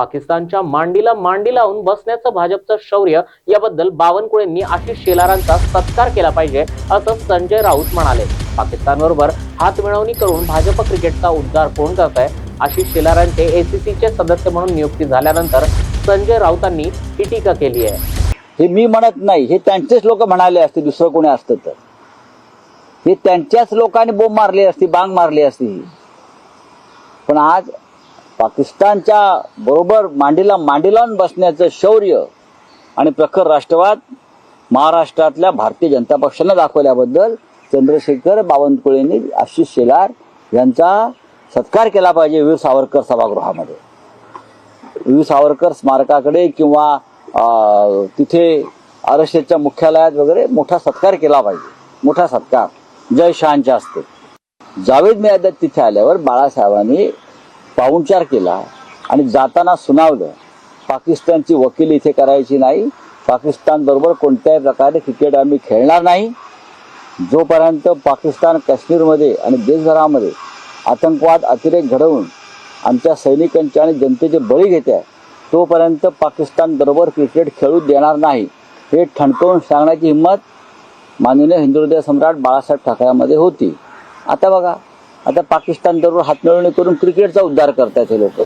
पाकिस्तानच्या मांडीला मांडी लावून बसण्याचं भाजपचं शौर्य याबद्दल बावनकुळेंनी आशिष शेलारांचा सत्कार केला पाहिजे असं संजय राऊत म्हणाले. पाकिस्तानबरोबर हात मिळवणी करून भाजप क्रिकेटचा उद्धार कोण करत आहे आशिष शेलारांचे एसीसीचे सदस्य म्हणून नियुक्ती झाल्यानंतर संजय राऊतांनी ही टीका केली आहे. हे मी म्हणत नाही हे त्यांचेच लोक म्हणाले असते दुसरं कोणी असतं तर. हे त्यांच्याच लोकांनी बोंब मारली असती बांग मारली असती. पण आज पाकिस्तानच्या बरोबर मांडीला मांडी लावून बसण्याचं शौर्य आणि प्रखर राष्ट्रवाद महाराष्ट्रातल्या भारतीय जनता पक्षानं दाखवल्याबद्दल चंद्रशेखर बावनकुळेंनी आशिष शेलार यांचा सत्कार केला पाहिजे वीर सावरकर सभागृहामध्ये. वीर सावरकर स्मारकाकडे किंवा तिथे आरक्षेच्या मुख्यालयात वगैरे मोठा सत्कार केला पाहिजे. मोठा सत्कार. जय शहांच्या असते. जावेद मियादत तिथे आल्यावर बाळासाहेबांनी पाहुणचार केला आणि जाताना सुनावलं पाकिस्तानची वकील इथे करायची नाही पाकिस्तान बरोबर कोणत्याही प्रकारे क्रिकेट आम्ही खेळणार नाही. जोपर्यंत पाकिस्तान काश्मीरमध्ये आणि देशभरामध्ये आतंकवाद अतिरेक घडवून आमच्या सैनिकांचे आणि जनतेचे बळी घेते आहे तोपर्यंत पाकिस्तान बरोबर क्रिकेट खेळू देणार नाही हे ठणकवून सांगण्याची हिंमत माननीय हिंदू हृदय सम्राट बाळासाहेब ठाकरेमध्ये होती. आता बघा आता पाकिस्तान दररोज हातमिळवणी करून क्रिकेटचा उद्धार करतायत हे लोक.